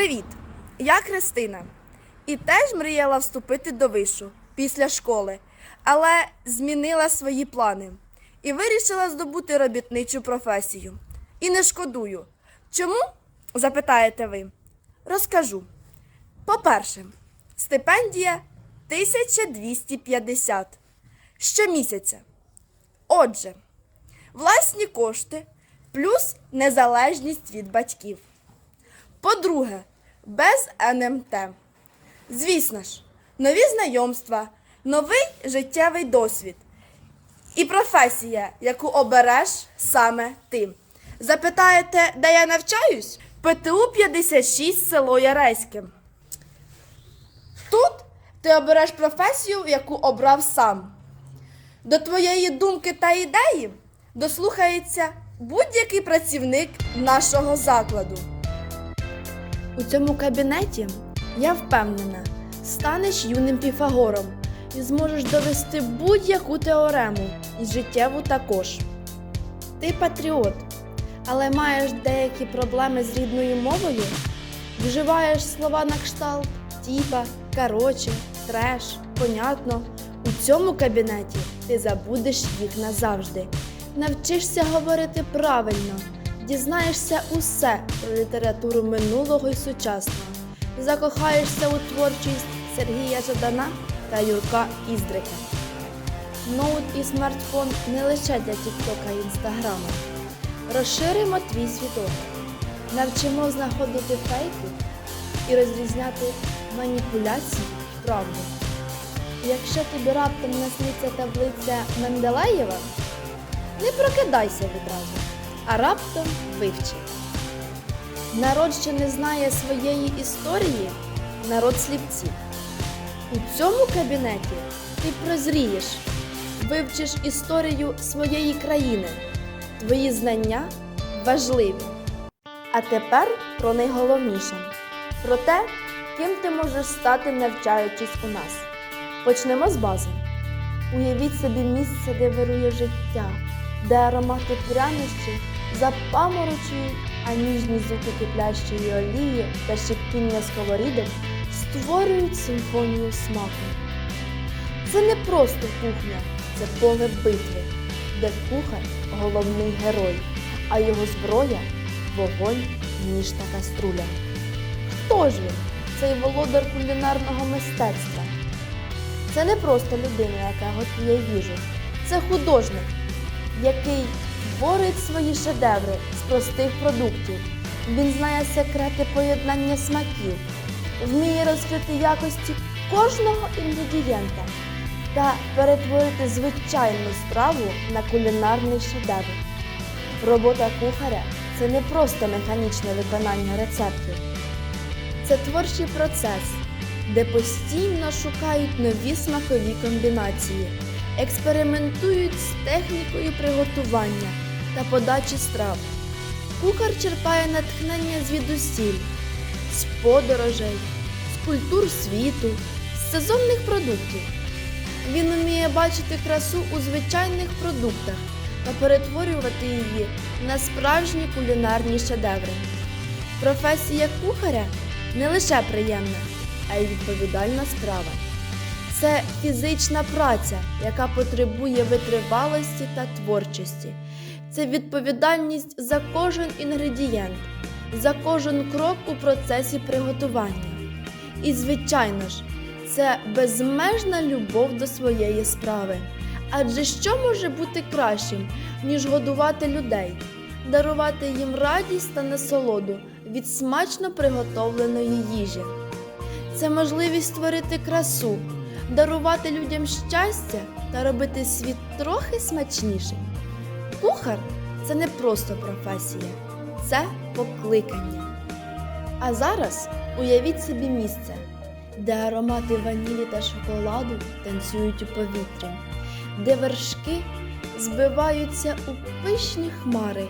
Привіт! Я Христина. І теж мріяла вступити до вишу після школи, але змінила свої плани і вирішила здобути робітничу професію. І не шкодую. Чому? запитаєте ви. Розкажу. По-перше, стипендія 1250 щомісяця. Отже, власні кошти плюс незалежність від батьків. По-друге, без НМТ. Звісно ж, нові знайомства, новий життєвий досвід і професія, яку обереш саме ти. Запитаєте, де я навчаюсь? ПТУ 56 село Яреське. Тут ти обереш професію, яку обрав сам. До твоєї думки та ідеї дослухається будь-який працівник нашого закладу. У цьому кабінеті я впевнена, станеш юним піфагором і зможеш довести будь-яку теорему і життєву також. Ти патріот, але маєш деякі проблеми з рідною мовою, вживаєш слова на кшталт, тіпа, короче, треш, понятно. У цьому кабінеті ти забудеш їх назавжди. Навчишся говорити правильно, дізнаєшся усе про літературу минулого і сучасного, закохаєшся у творчість Сергія Жадана та Юрка Іздрика. Ноут і смартфон не лише для Тіктока і Інстаграма. Розширимо твій світок, навчимо знаходити фейки і розрізняти маніпуляції правду. Якщо тобі раптом насниться таблиця Менделеєва, не прокидайся відразу, а раптом вивчи. Народ, що не знає своєї історії, народ сліпців. У цьому кабінеті ти прозрієш, вивчиш історію своєї країни. Твої знання важливі. А тепер про найголовніше про те, ким ти можеш стати, навчаючись у нас. Почнемо з бази. Уявіть собі місце, де вирує життя, де аромати прянощів запаморочують, а ніжні звуки киплящої олії та шипіння сковорідок створюють симфонію смаку. Це не просто кухня, це поле битви, де кухар головний герой, а його зброя вогонь, ніж та каструля. Хто ж він, цей володар кулінарного мистецтва? Це не просто людина, яка готує їжу. Це художник, який творить свої шедеври з простих продуктів. Він знає секрети поєднання смаків, вміє розкрити якості кожного інгредієнта та перетворити звичайну страву на кулінарний шедевр. Робота кухаря це не просто механічне виконання рецептів. Це творчий процес, де постійно шукають нові смакові комбінації, експериментують з технікою приготування та подачі страв. Кухар черпає натхнення звідусіль, з подорожей, з культур світу, з сезонних продуктів. Він вміє бачити красу у звичайних продуктах та перетворювати її на справжні кулінарні шедеври. Професія кухаря не лише приємна, а й відповідальна справа. Це фізична праця, яка потребує витривалості та творчості. Це відповідальність за кожен інгредієнт, за кожен крок у процесі приготування. І, звичайно ж, це безмежна любов до своєї справи. Адже що може бути кращим, ніж годувати людей, дарувати їм радість та насолоду від смачно приготовленої їжі? Це можливість створити красу, дарувати людям щастя та робити світ трохи смачнішим. Кухар це не просто професія, це покликання. А зараз уявіть собі місце, де аромати ванілі та шоколаду танцюють у повітрі, де вершки збиваються у пишні хмари,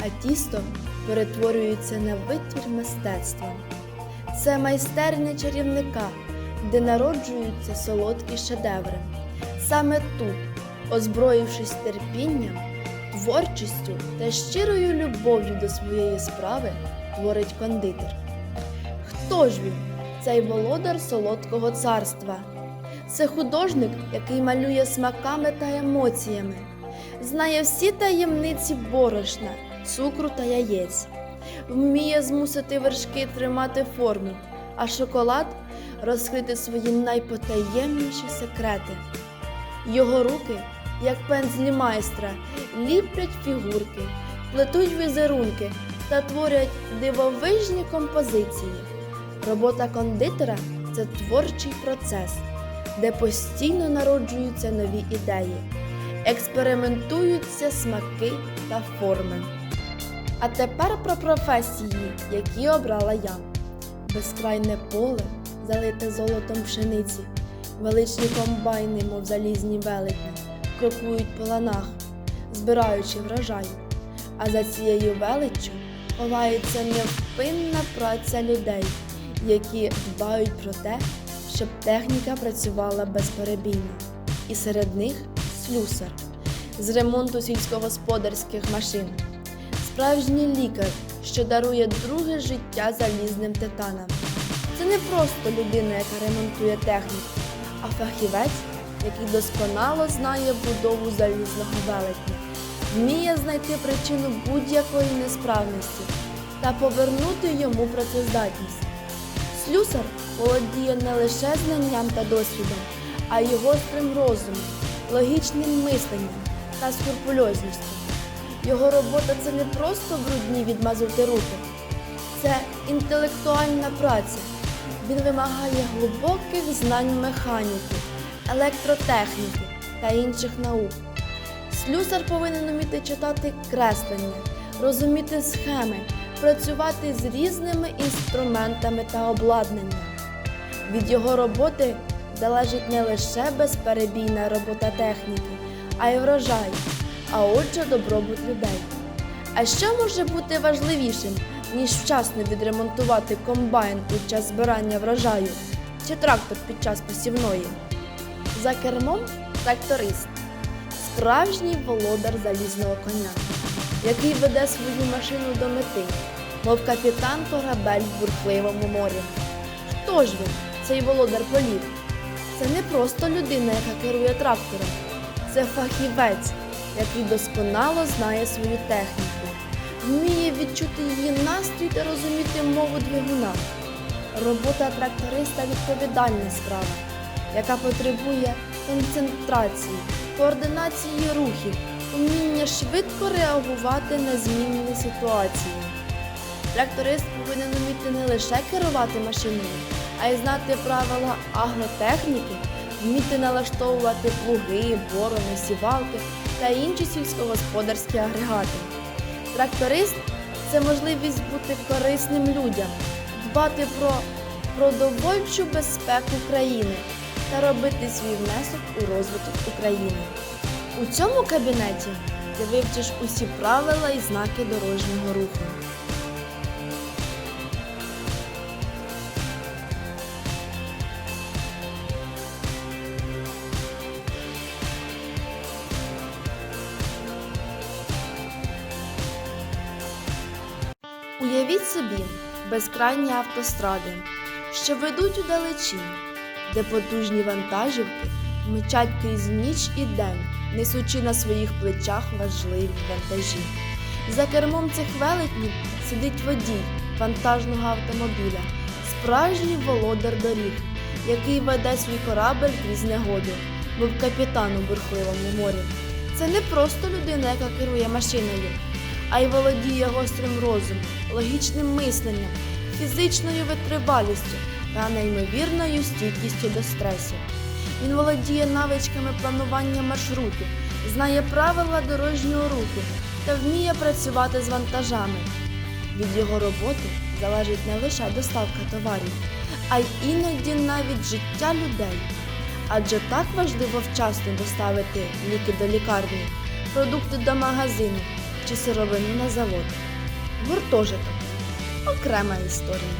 а тісто перетворюється на витвір мистецтва. Це майстерня чарівника, де народжуються солодкі шедеври. Саме тут, озброївшись терпінням, творчістю та щирою любов'ю до своєї справи, творить кондитер. Хто ж він? Цей володар солодкого царства. Це художник, який малює смаками та емоціями, знає всі таємниці борошна, цукру та яєць, вміє змусити вершки тримати форму, а шоколад розкрити свої найпотаємніші секрети. Його руки, як пензлі майстра, ліплять фігурки, плетуть візерунки та творять дивовижні композиції. Робота кондитера це творчий процес, де постійно народжуються нові ідеї, експериментуються смаки та форми. А тепер про професії, які обрала я. Безкрайне поле, залите золотом пшениці, величні комбайни, мов залізні велетні, крокують по ланах, збираючи врожай. А за цією величчю ховається невпинна праця людей, які дбають про те, щоб техніка працювала безперебійно. І серед них слюсар з ремонту сільськогосподарських машин, справжній лікар, що дарує друге життя залізним титанам. Це не просто людина, яка ремонтує техніку, а фахівець, який досконало знає будову залізного велетня, вміє знайти причину будь-якої несправності та повернути йому працездатність. Слюсар володіє не лише знанням та досвідом, а й гострим розумом, логічним мисленням та скрупульозністю. Його робота це не просто брудні відмазувати руки, це інтелектуальна праця. Він вимагає глибоких знань механіки, електротехніки та інших наук. Слюсар повинен вміти читати креслення, розуміти схеми, працювати з різними інструментами та обладнанням. Від його роботи залежить не лише безперебійна робота техніки, а й врожай, а отже добробут людей. А що може бути важливішим, ніж вчасно відремонтувати комбайн під час збирання врожаю чи трактор під час посівної? За кермом тракторист, справжній володар залізного коня, який веде свою машину до мети, мов капітан корабель в бурхливому морі. Хто ж він, цей володар полів? Це не просто людина, яка керує трактором, це фахівець, який досконало знає свою техніку, вміє відчути її настрій та розуміти мову двигуна. Робота тракториста відповідальна справа, яка потребує концентрації, координації рухів, уміння швидко реагувати на змінні ситуації. Тракторист повинен вміти не лише керувати машиною, а й знати правила агротехніки, вміти налаштовувати плуги, борони, сівалки та інші сільськогосподарські агрегати. Тракторист це можливість бути корисним людям, дбати про продовольчу безпеку країни та робити свій внесок у розвиток України. У цьому кабінеті ти вивчиш усі правила і знаки дорожнього руху. Уявіть собі безкрайні автостради, що ведуть у далечінь, де потужні вантажівки мчать крізь ніч і день, несучи на своїх плечах важливі вантажі. За кермом цих велетнів сидить водій вантажного автомобіля, справжній володар доріг, який веде свій корабель крізь негоду, мов капітан у бурхливому морі. Це не просто людина, яка керує машиною, а й володіє гострим розумом, логічним мисленням, фізичною витривалістю та неймовірною стійкістю до стресу. Він володіє навичками планування маршруту, знає правила дорожнього руху та вміє працювати з вантажами. Від його роботи залежить не лише доставка товарів, а й іноді навіть життя людей. Адже так важливо вчасно доставити ліки до лікарні, продукти до магазину чи сировину на завод. Гуртожиток окрема історія.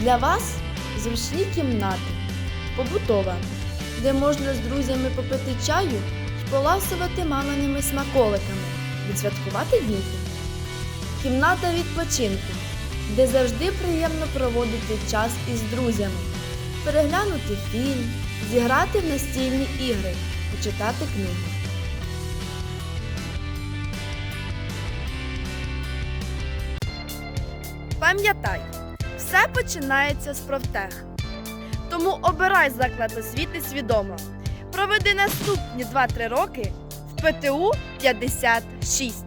Для вас зручні кімнати, побутова, де можна з друзями попити чаю і поласувати маминими смаколиками, відсвяткувати дніки. Кімната відпочинку де завжди приємно проводити час із друзями, переглянути фільм, зіграти в настільні ігри, почитати книгу. Пам'ятай, все починається з профтех. Тому обирай заклад освіти свідомо. Проведи наступні 2-3 роки в ПТУ 56.